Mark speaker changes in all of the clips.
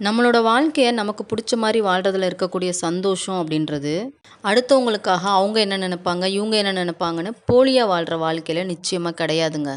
Speaker 1: நம்மளோட வாழ்க்கையை நமக்கு பிடிச்ச மாதிரி வாழ்கிறதுல இருக்கக்கூடிய சந்தோஷம் அப்படின்றது, அடுத்தவங்களுக்காக அவங்க என்ன நினைப்பாங்க இவங்க என்ன நினைப்பாங்கன்னு போலியாக வாழ்கிற வாழ்க்கையில் நிச்சயமாக கிடையாதுங்க.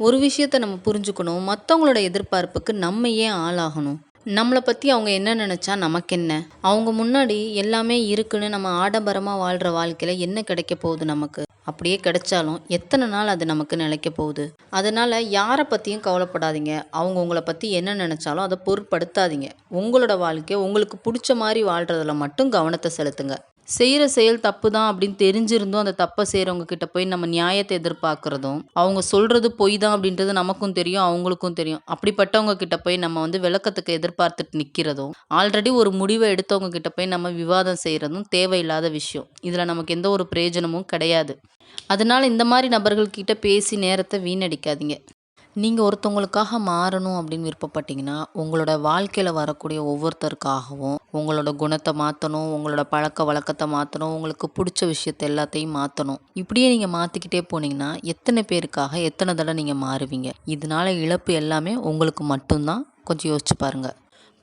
Speaker 1: ஒரு விஷயத்த நம்ம புரிஞ்சுக்கணும், மற்றவங்களோட எதிர்பார்ப்புக்கு நம்ம ஏன் ஆளாகணும்? நம்மளை பற்றி அவங்க என்ன நெனைச்சா நமக்கென்ன? அவங்க முன்னாடி எல்லாமே இருக்குன்னு நம்ம ஆடம்பரமாக வாழ்கிற வாழ்க்கையில் என்ன கிடைக்க போகுது நமக்கு? அப்படியே கிடைச்சாலும் எத்தனை நாள் அது நமக்கு நிலைக்க போகுது? அதனால் யாரை பற்றியும் கவலைப்படாதீங்க. அவங்க உங்களை பற்றி என்ன நினச்சாலும் அதை பொருட்படுத்தாதீங்க. உங்களோட வாழ்க்கையை உங்களுக்கு பிடிச்ச மாதிரி வாழ்கிறதுல மட்டும் கவனத்தை செலுத்துங்க. செய்கிற செயல் தப்பு தான் அப்படின்னு தெரிஞ்சிருந்தும் அந்த தப்பை செய்கிறவங்க கிட்ட போய் நம்ம நியாயத்தை எதிர்பார்க்குறதும் அவங்க சொல்கிறது பொய் தான் அப்படின்றது நமக்கும் தெரியும், அவங்களுக்கும் தெரியும். அப்படிப்பட்டவங்க கிட்ட போய் நம்ம வந்து விளக்கத்துக்கு எதிர்பார்த்துட்டு நிற்கிறதும் ஆல்ரெடி ஒரு முடிவை எடுத்தவங்க கிட்ட போய் நம்ம விவாதம் செய்கிறதும் தேவையில்லாத விஷயம். இதில் நமக்கு எந்த ஒரு பிரயோஜனமும் கிடையாது. அதனால் இந்த மாதிரி நபர்கள்கிட்ட பேசி நேரத்தை வீணடிக்காதீங்க. நீங்கள் ஒருத்தவங்களுக்காக மாறணும் அப்படின்னு விருப்பப்பட்டீங்கன்னா, உங்களோட வாழ்க்கையில் வரக்கூடிய ஒவ்வொருத்தருக்காகவும், உங்களோட குணத்தை மாற்றணும் உங்களோட பழக்க வழக்கத்தை மாற்றணும் உங்களுக்கு பிடிச்ச விஷயத்த எல்லாத்தையும் மாற்றணும் இப்படியே நீங்கள் மாற்றிக்கிட்டே போனீங்கன்னா, எத்தனை பேருக்காக எத்தனை தடவை நீங்கள் மாறுவீங்க? இதனால இழப்பு எல்லாமே உங்களுக்கு மட்டும்தான் கொஞ்சம் யோசிச்சு பாருங்க.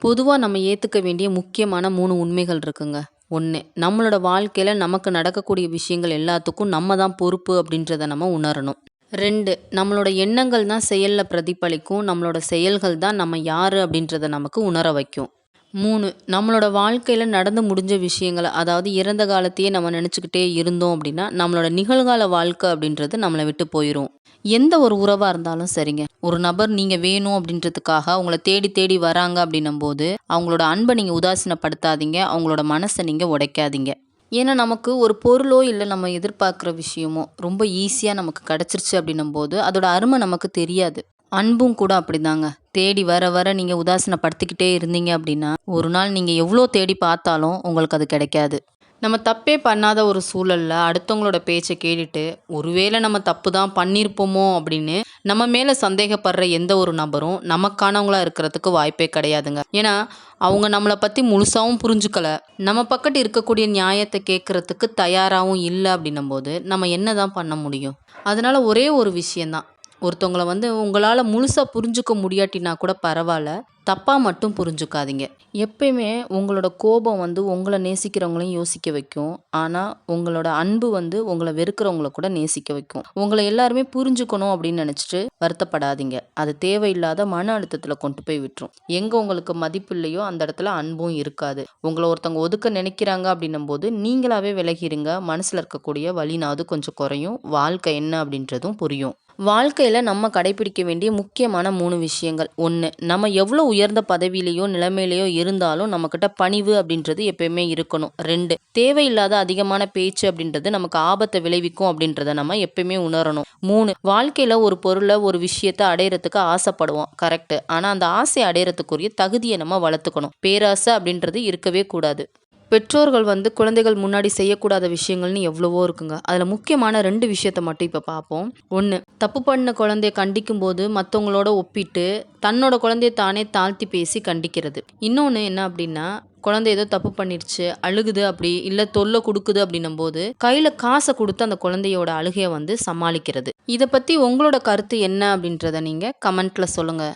Speaker 1: பொதுவாக நம்ம ஏற்றுக்க வேண்டிய முக்கியமான மூணு உண்மைகள் இருக்குங்க. ஒன்று நம்மளோட வாழ்க்கையில் நமக்கு நடக்கக்கூடிய விஷயங்கள் எல்லாத்துக்கும் நம்ம தான் பொறுப்பு அப்படின்றத நம்ம உணரணும். ரெண்டு நம்மளோட எண்ணங்கள் தான் செயலில் பிரதிபலிக்கும். நம்மளோட செயல்கள் தான் நம்ம யார் அப்படின்றத நமக்கு உணர வைக்கும். மூணு நம்மளோட வாழ்க்கையில் நடந்து முடிஞ்ச விஷயங்கள, அதாவது இறந்த காலத்தையே நம்ம நினச்சிக்கிட்டே இருந்தோம் அப்படின்னா, நம்மளோட நிகழ்கால வாழ்க்கை அப்படின்றது நம்மளை விட்டு போயிடும் எந்த ஒரு உறவாக இருந்தாலும் சரிங்க. ஒரு நபர் நீங்கள் வேணும் அப்படின்றதுக்காக அவங்கள தேடி தேடி வராங்க அப்படின்னும் போது அவங்களோட அன்பை நீங்கள் உதாசீனப்படுத்தாதீங்க. அவங்களோட மனசை நீங்கள் உடைக்காதீங்க. ஏன்னா நமக்கு ஒரு பொருளோ, இல்லை நம்ம எதிர்பார்க்குற விஷயமோ ரொம்ப ஈஸியாக நமக்கு கிடைச்சிருச்சு அப்படின்னும்போது, அதோட அருமை நமக்கு தெரியாது. அன்பும் கூட அப்படிதாங்க. தேடி வர வர நீங்கள் உதாசீனப்படுத்திக்கிட்டே இருந்தீங்க அப்படின்னா, ஒரு நாள் நீங்கள் எவ்வளோ தேடி பார்த்தாலும் உங்களுக்கு அது கிடைக்காது. நம்ம தப்பே பண்ணாத ஒரு சூழலில் அடுத்தவங்களோட பேச்சை கேட்டுட்டு, ஒருவேளை நம்ம தப்பு தான் பண்ணியிருப்போமோ அப்படின்னு நம்ம மேலே சந்தேகப்படுற எந்த ஒரு நபரும் நமக்கானவங்களா இருக்கிறதுக்கு வாய்ப்பே கிடையாதுங்க. ஏன்னா, அவங்க நம்மளை பற்றி முழுசாகவும் புரிஞ்சுக்கல. நம்ம பக்கத்து இருக்கக்கூடிய நியாயத்தை கேட்குறதுக்கு தயாராகவும் இல்லை அப்படின்னும் அப்படின்னும்போது, நம்ம என்ன தான் பண்ண முடியும்? அதனால் ஒரே ஒரு விஷயந்தான் ஒருத்தவங்களை ஒருத்தவங்கள வந்து உங்களால் முழுசாக புரிஞ்சுக்க முடியாட்டினா கூட பரவாயில்ல தப்பாக மட்டும் புரிஞ்சுக்காதீங்க. எப்பயுமே உங்களோட கோபம் வந்து உங்களை நேசிக்கிறவங்களையும் யோசிக்க வைக்கும். ஆனால் உங்களோட அன்பு வந்து உங்களை வெறுக்கிறவங்கள கூட நேசிக்க வைக்கும். உங்களை எல்லாருமே புரிஞ்சுக்கணும் அப்படின்னு நினச்சிட்டு வருத்தப்படாதீங்க. அது தேவையில்லாத மன அழுத்தத்தில் கொண்டு போய் விட்டுரும். எங்கே உங்களுக்கு மதிப்பு இல்லையோ, அந்த இடத்துல அன்பும் இருக்காது. உங்களை ஒருத்தவங்க ஒதுக்க நினைக்கிறாங்க அப்படின்னும் போது நீங்களாவே விலகிருங்க. மனசில் இருக்கக்கூடிய வழினாவது கொஞ்சம் குறையும். வாழ்க்கை என்ன அப்படின்றதும் புரியும். வாழ்க்கையில் நம்ம கடைப்பிடிக்க வேண்டிய முக்கியமான மூணு விஷயங்கள். ஒன்று நம்ம எவ்வளோ உயர்ந்த பதவியிலையோ நிலைமையிலையோ இருந்தாலும் நம்மக்கிட்ட பணிவு அப்படின்றது எப்பயுமே இருக்கணும். ரெண்டு தேவையில்லாத அதிகமான பேச்சு அப்படின்றது நமக்கு ஆபத்தை விளைவிக்கும் அப்படின்றத நம்ம எப்பயுமே உணரணும். மூணு வாழ்க்கையில ஒரு பொருளை ஒரு விஷயத்தை அடையறதுக்கு ஆசைப்படுவோம். கரெக்ட் ஆனா, அந்த ஆசை அடையறதுக்குரிய தகுதியை நம்ம வளர்த்துக்கணும். பேராசை அப்படின்றது இருக்கவே கூடாது. பெற்றோர்கள் வந்து குழந்தைகள் முன்னாடி செய்யக்கூடாத விஷயங்கள்னு எவ்வளவோ இருக்குங்க. அதில் முக்கியமான ரெண்டு விஷயத்த மட்டும் இப்போ பார்ப்போம். ஒன்று தப்பு பண்ண குழந்தைய கண்டிக்கும்போது மற்றவங்களோட ஒப்பிட்டு, தன்னோட குழந்தைய தானே தாழ்த்தி பேசி கண்டிக்கிறது. இன்னொன்று என்ன அப்படின்னா, குழந்தை ஏதோ தப்பு பண்ணிருச்சு, அழுகுது அப்படி, இல்லை தொல்லை கொடுக்குது அப்படின்னும் போது கையில் காசை கொடுத்து அந்த குழந்தையோட அழுகையை வந்து சமாளிக்கிறது. இதை பற்றி உங்களோட கருத்து என்ன அப்படின்றத நீங்கள் கமெண்ட்டில் சொல்லுங்கள்